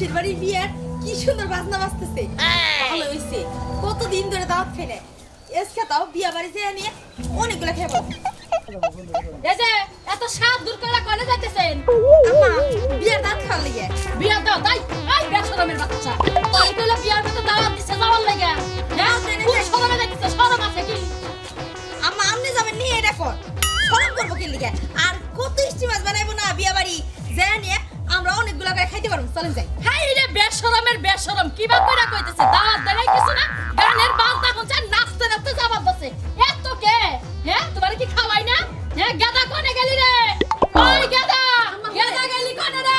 পাশের বাড়ি বিয়ার কি সুন্দর বাজনা বাজতেছে। ভালো হইছে। কতদিন ধরে দাওয়াত খাই না এসকে তাও বিয়া বাড়ি যেয়ে নিয়ে অনেকগুলা খেয়ে এই যে এত সাত দূর করে কলে যাইতেছেন? আম্মা বিয়ার দাঁত খাওয়ার লেগে। বিয়া দাও তাই? এই বেশরমের বাচ্চা। তাই কইলে বিয়ার মতো দাওয়াত দিছে যাওয়ার লাগে। হ্যাঁ? আছে কি? আম্মা যাবেন নিয়ে এটা কর সরম করব কি লিগে? আর কত ইষ্টি মাছ বানাইবো না বিয়া বাড়ি? যেয়ে নিয়ে করে খাইতে পারব চলেন যাই। হাই রে বেশরমের বেশরম কিবা কইরা কইতেছে? দাওয়াত দেয় কিছু না? গানের বাজনা হচ্ছে নাচতে নাচতে যাবার বসে এত কে? হ্যাঁ তোমার কি খাওয়াই না? হ্যাঁ গাদা কোনে গেলি রে? ওই গাদা গাদা গেলি কোনে রে?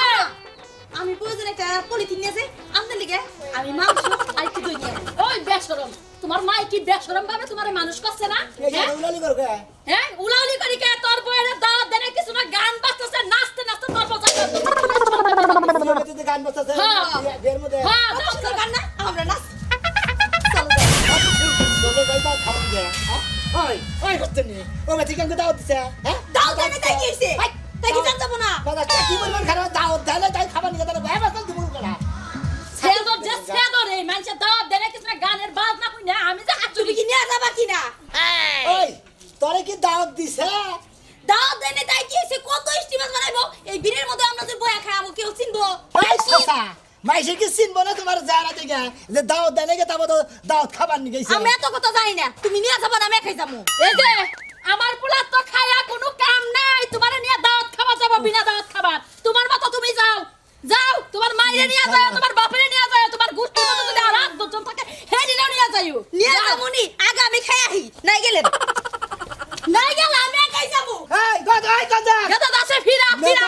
আমি প্রয়োজন একটা পলিথিন নিয়েছে আমদের লিগে। আমি মাংস আর দই নিয়ে ওই বেশরম তোমার মাই কি বেশরম ভাবে তোমার মানুষ করছে না? হ্যাঁ ও মেয়ে চিকেন দাও দিছে হ্যাঁ দাও জানে তাই কি হইছে তাই কি জানতে না? বাবা কি বলবেন খারাপ? দাও দালে তাই খাবার নিয়ে যাবে। ভাই বাস দিব না। সেদর যে সেদর এই মানুষের দাওয়াত দেনে কিছু না গানের বাজনা কই না আমি যে হাত তুমি কি নিয়ে যাবা কিনা ওই তোরে কি দাওয়াত দিছে? দাও দেনে তাই কি হইছে কত ইষ্টি মাছ বানাইবো? এই বীরের মধ্যে আমরা যে বয়া খাব কেউ চিনবো? ওই সসা মাইসে কি চিনব না তোমার জানা থেকে যে দাওয়াত দেনে গে তাবো দাওয়াত খাবার নিয়ে গেছে। আমরা এত কথা জানি না তুমি নিয়ে যাবা না আমি খাই যাব। এই যে আমার পোলা তো খায়া কোনো কাম নাই। তোমার নিয়ে দাওয়াত খাবার যাব বিনা দাওয়াত খাবার। তোমার মতো তুমি যাও যাও। তোমার মাইরে নিয়ে যাও তোমার বাপরে নিয়ে যাও তোমার গুষ্টির মতো যদি আর হাত দজন থাকে হে দিলেও নিয়ে যাইও। নিয়ে যাব নি। আগে আমি খাই আহি। নাই গেলেন? নাই গেলে আমি খাই যাব। এই গদ এই গদ। গদ আছে ফিরা ফিরা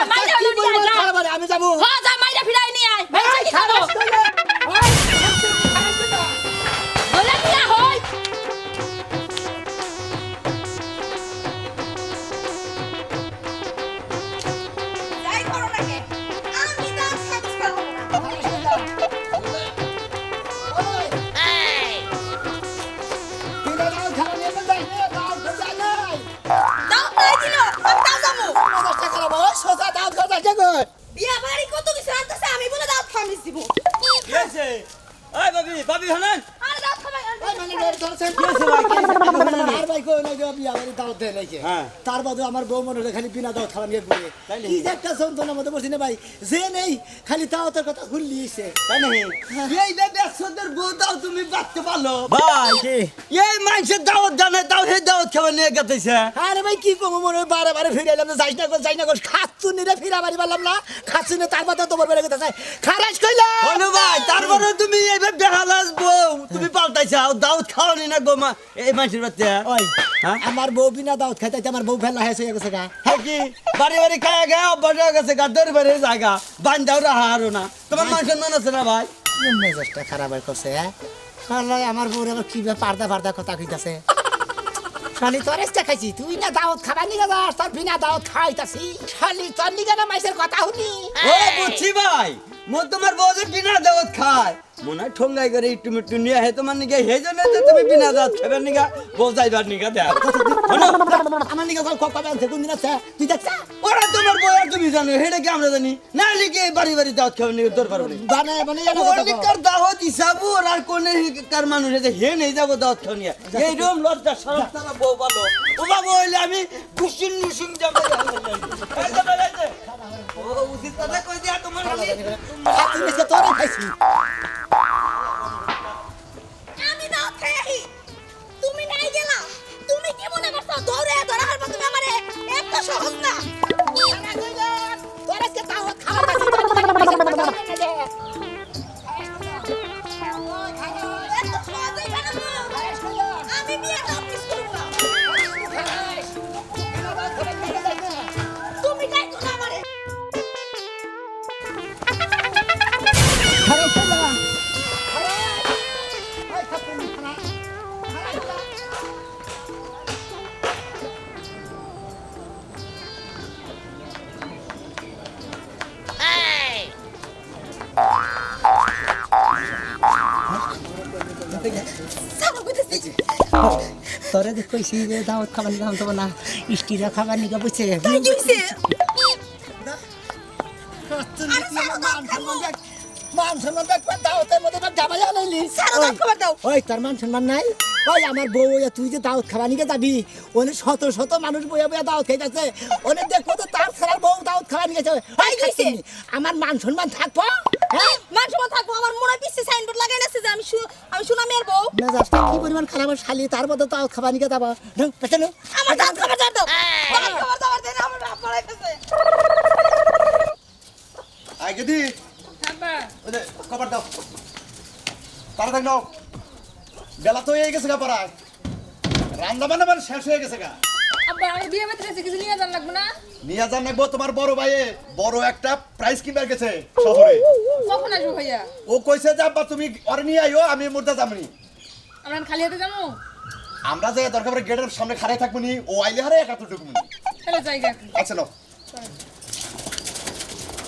দিব গেছে ওই বাবি বাবি হনান আরে দাঁত খাবাই হ্যাঁ। তার বাদে আমার বউ মনে হলো খালি বিনা দাও খাওয়া নিয়ে ঘুরে। কি যে একটা যন্ত্রণার মধ্যে বসি ভাই? যে নেই খালি দাওয়াতের কথা ঘুরলিয়েছে তাই নাকি? এই বউ দাও তুমি বাঁচতে পারল। ভাই এই মানুষের দাওয়াত জানে দাও হে দাওয়াত খাবার নিয়ে গেতেছে। আরে ভাই কি কমো মনে হয় বারে বারে ফিরে এলাম না যাইস না কর যাই না কর। খাচ্ছু নিরে ফিরা বাড়ি পারলাম না খাচ্ছু তার মাথা তোমার বেড়ে গেছে খারাজ কইলাম হনু ভাই তারপরে তুমি এবার বেহালাস বউ তুমি পাল্টাইছাও দাওয়াত খাওয়ানি না গো এই মানুষের বাচ্চা ওই হ্যাঁ? আমার বউ বিনা দাওয়াত খাইতে আমার বউ ফেলা হয়েছে গেছে গা। হ্যাঁ কি? বাড়ি বাড়ি খায়া গা অভ্যাস হয়ে গেছে গা দৌড়ে বাড়ি জায়গা বান্ধাও রাহা আরও না। তোমার মানুষের মন আছে না ভাই? মেজাজটা খারাপ হয়ে করছে হ্যাঁ? আমার বউর আবার কি পার্দা পার্দা কথা কইতাছে? শালি, তোর এসটা খাইছি, তুই না দাওয়াত খাবার নিগা যাস, তোর বিনা দাওয়াত খাইতাছি। শালি, তোর নিগে না মাইসের কথা শুনি। ও বুঝছি ভাই মোর তোমার বউ যে বিনা দাওয়াত খায় মনে হয় ঠোঙ্গাই করে একটু মিট্টু নিয়ে হে তোমার নিগে হে জন্য তুমি বিনা দাওয়াত খাবার নিগা বউ যাইবার নিগা দেখ আমার নিগা কল কবে আনছে কোন দিন আছে? তুই দেখছ? ওরা তোমার আর তুমি জানো হেডে কি আমরা জানি? না লিখে বাড়ি বাড়ি দাওয়াত খাবার নিগে দরকার নেই বানে জানো কথা কও। কোনিকার দাওয়াত হিসাবু আর কোনে কার মানুষ যে হে নেই যাব দাওয়াত খাওয়া নিয়ে। এই রকম লজ্জা সরব তারা বউ ভালো ও বাবু হইলে আমি কুসিন নুসিন যাব। ও উচিত কথা কই দিয়া তোমার আমি হাতি সে তোরে খাইছি তোরে দেখ কইছি যে দাওয়াত খাবার নিগা তো না ইষ্টিরা খাবার নিকা বুঝছে মান সম্মান দেখবেন দাওয়াতের মধ্যে খাবার দাও। ওই তোর মান সম্মান নাই? ওই আমার বউ তুই যে দাওয়াত খাবার নিকে যাবি ওনে শত শত মানুষ বইয়া বইয়া দাওয়াত খেয়ে যাচ্ছে। ওনে দেখব তো তার ছাড়া বউ দাওয়াত খাবার নিয়ে গেছে ওই গেছে? আমার মান সম্মান থাকব? হ্যাঁ? মান সম্মান থাকব আমার মনে পিছে সাইনবোর্ড লাগাই আছে যে আমি শু- আমি সুনামের বউ। মেজাজটা কি পরিমাণ খারাপ শালি? তার মধ্যে দাওয়াত খাবার নিকে যাব। পেছানো। আমার খাবার দাও দাও। খাবার দাও দেন আমার বাপ মারাইতেছে আই কভার দাও। তাড়াতাড়ি নাও। বেলা তো হয়ে গেছে গা পাড়ায়। রান্না বান্না মানে শেষ হয়ে গেছে গা। আব্বা আমি বিয়ে বাড়িতে আছি, কিছু নিয়ে যান লাগবে না? নিয়ে যান নাকবো তোমার বড় ভাইয়ে বড় একটা প্রাইজ কিনবার গেছে শহরে কখন আসব ভাইয়া? ও কইছে যে আব্বা তুমি ওরে নিয়ে আইও আমি মুর্দা যামনি আমরা খালি হাতে যাব? আমরা যে দরকার পড়ে গেটের সামনে খাড়াই থাকব নি ও আইলে হারে টুকু তাহলে জায়গা আচ্ছা নাও তাড়াতাড়ি আহো রাখো না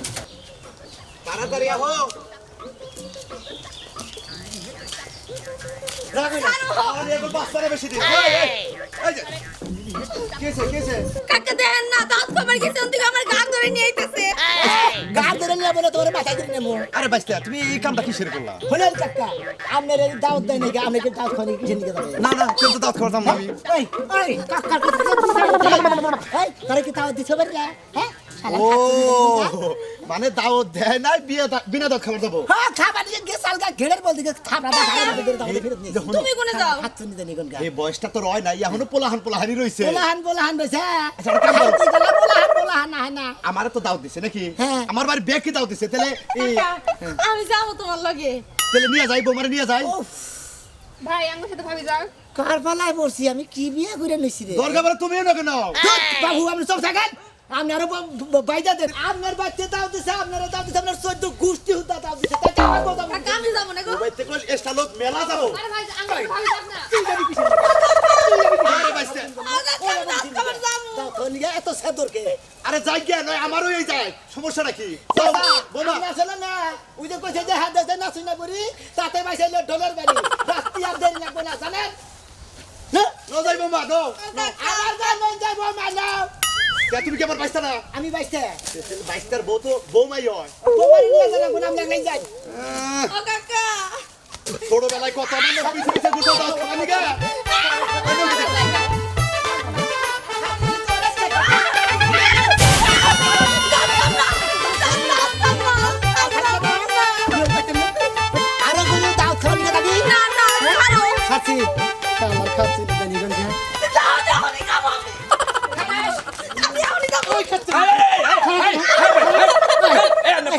আরে এবার বাচ্চারা বেশি দিন এই, এই, এই যে, কেছে কেছে কাকা দেখেন না দাঁত খাবার গেছে ওদিকে আমার গান ধরে নিয়ে আইতেছে। গা ধরে নিয়ে বলে তোমার মাথায় ধরে নেব। আরে বাইস্তা তুমি এই কামটা কিসের করলা? হলেন কাকা আপনার এই দাওয়াত দেয় নাকি? আপনাকে দাওয়াত খাওয়ানি কিসের নিকে যাবে না না কিন্তু দাঁত করতাম না আমি। এই এই কাকার কথা এই তারে কি দাওয়াত দিছ বলে হ্যাঁ? ও মানে দাওয়াত দেয় নাই বিয়ে বিনা দাওয়াত খাবার দেবো। হ্যাঁ খাবার দিয়ে গেছ আলগা ঘেড়ের বল দিকে থাপড়া দা খাবার দিয়ে ফেরত নিয়ে তুমি কোনে যাও? হাত চুনি দেনি কোন গা। এই বয়সটা তো রয় নাই এখনও পোলাহান পোলাহানি রইছে। পোলাহান পোলাহান বেছে আচ্ছা, কাম করো। হাইতে গেলে পোলাহান পোলাহান না না। আমারে তো দাওয়াত দিছে নাকি? হ্যাঁ। আমার বাড়ি ব্যাগ কি দাওয়াত দিছে? তাহলে এই আমি যাব তোমার লগে। তাহলে নিয়ে যাই বৌমারে নিয়ে যাই। ভাই আমার সাথে ভাবি যাও। কার পালায় পড়ছি? আমি কি বিয়ে করে নিছি রে? দরকার পড়ে তুমিও না কেন ধুৎ, বাবু আপনি সব থাকেন। আপনি আরও বাইদা দেন আপনার বাচ্চা দাও দিছে আপনারা দাও দিছে আপনার চোদ্দ গোষ্ঠী হুদা দাও দিছে। তাই আমার কথা আমি যাব না গো। বাইতে কল এস্টা লোক মেলা যাব। আরে ভাই সাথে ভাবি যাক না। তুই যাবি আরে যাব এত সেদর কে? আরে যাই গিয়া নয় আমারও এই যায়। সমস্যা নাকি বোমা। আসলে না ওই যে কইছে যে হাত দেশে নাচুই না করি তাতে বাইসাইলে ডলার বাড়ি। রাস্তি আর দেরি লাগবে না জানেন? হ্যাঁ? নো যাই বোমা নো। আমার গান মন যাইব কে তুমি কি আমার বাইস্তা না? আমি বাইসতে। বাইস্তার বউ তো বৌমাই হয়। তোমারই নিয়ে যারা গুনাম লাগলাই যাই। ও কাকা ছোটবেলায় কত মানে দাও গা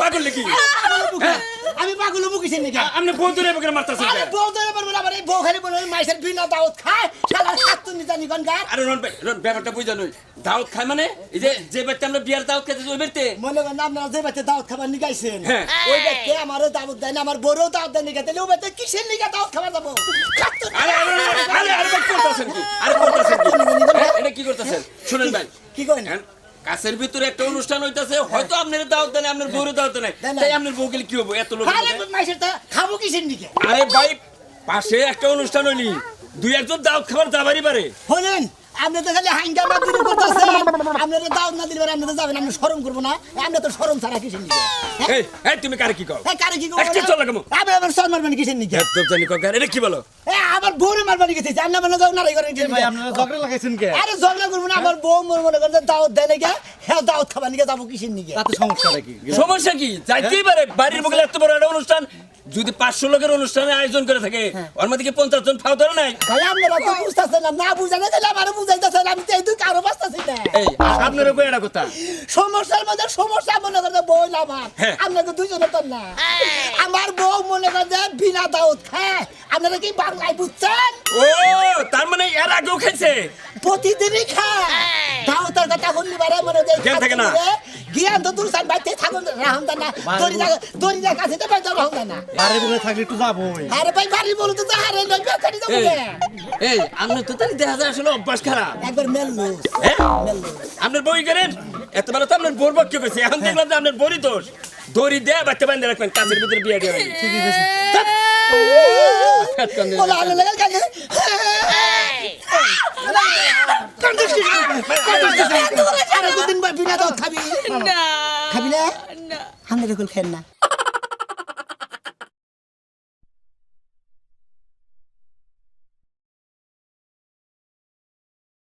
পাগল নাকি আমি পাগল মুখিছি নাকি আপনি বন্ধু রে বকে মারতাছেন আরে বউ ধরে পারব না আরে বউ মাইসের বিনা দাওত খায় শালা খাচ্ছু নি জানি কোন আরে রন ভাই রন ব্যাপারটা বুঝা নই দাওয়াত খায় মানে এই যে যে বাড়িতে আমরা বিয়ার দাওয়াত খেতে ওই বাড়িতে মনে করেন আপনারা যে বাচ্চা দাওয়াত খাবার নিগাইছেন হ্যাঁ। ওই ব্যক্তি আমারও দাওয়াত দেয় না আমার বড়ও দাওয়াত দেয় নিগা তাহলে ও ব্যক্তি কিসের নিগা দাওয়াত খাবার যাব আরে আরে আরে, আরে করতেছেন কি আরে করতেছেন কি হ্যাঁ, এটা কি করতেছেন শুনেন ভাই কি করেন হ্যাঁ, কাছের ভিতরে একটা অনুষ্ঠান হইতাছে হয়তো আপনার দাওয়াত দেন আপনার বউরে দাওয়াত নাই। তাই আপনার বউ গেলে কি হব? এত লোক খাব কিসের নিগে আরে ভাই পাশে একটা অনুষ্ঠান হইলি দুই একজন দাওয়াত খাবার যাবারই পারে। হলেন আপনি তো খালি হাঙ্গা বাদ দিলে করতেছেন। আপনারা দাওয়াত না দিলে আপনি তো যাবেন আপনি শরম করব না। আপনি তো শরম ছাড়া কিসের নিগে হ্যাঁ? এই এই তুমি কারে কি কও? এই কারে কি একটু চল লাগামো। আপনি আমার সর মারবেন কিসের নিগে এত জানি কাকা এটা কি বলো? এ আমার বউরে মারবানি গেছে জাননা মানে যাও নারাই করেন ভাই আপনারা ঝগড়া লাগাইছেন কে? আরে ঝগড়া করব না আমার বউ মনে মনে করেন দাওয়াত দেয় নাকি? হ্যাঁ দাওয়াত খাবার নিকে যাব কিসের নিগে তাতে সমস্যাটা কি? সমস্যা কি? যাইতেই পারে বাড়ির মুখে এত বড় একটা অনুষ্ঠান যদি পাঁচশো লোকের অনুষ্ঠানে আয়োজন করে থাকে ওর মধ্যে কি পঞ্চাশ জন ফাও ধরে নাই? ভাই আপনারা তো বুঝতেছেন না না বুঝানো গেলে আমারও বুঝাইতেছেন আমি তো এই দুই কারও বাঁচতেছি না। এই আপনার উপর এটা কথা? সমস্যার মধ্যে সমস্যা মনে করতে বউ আমার। হ্যাঁ। আপনাকে দুজনে তো না। আমার বউ মনে করতে বিনা দাওয়াত খায় আপনারা কি বাংলায় বুঝছেন? ও তার মানে এর আগেও খাইছে প্রতিদিনই খায়। কথা বারে মনে জ্ঞান থাকে না। জ্ঞান তো দূর সান বাইতে থাকুন না। কাছে তো বাইতে রাহুন না। বাড়ি বলে থাকলে একটু যাবোই আরে ভাই বাড়ি বলো তো আরে নয় বেকারি যাব এই কে? তো তাহলে দেখা যায় আসলে অভ্যাস খারাপ। একবার হ্যাঁ? আপনার বই করেন এত বেলা তো আপনার বোর পক্ষ করেছে। এখন দেখলাম যে আপনার বড়ি দোষ। দড়ি দেয়া বাচ্চা বান্ধে রাখবেন কাছের ভিতরে বিয়ে ঠিকই ওলা আলো লাগা কানে খাবি। খাবি আমরা না।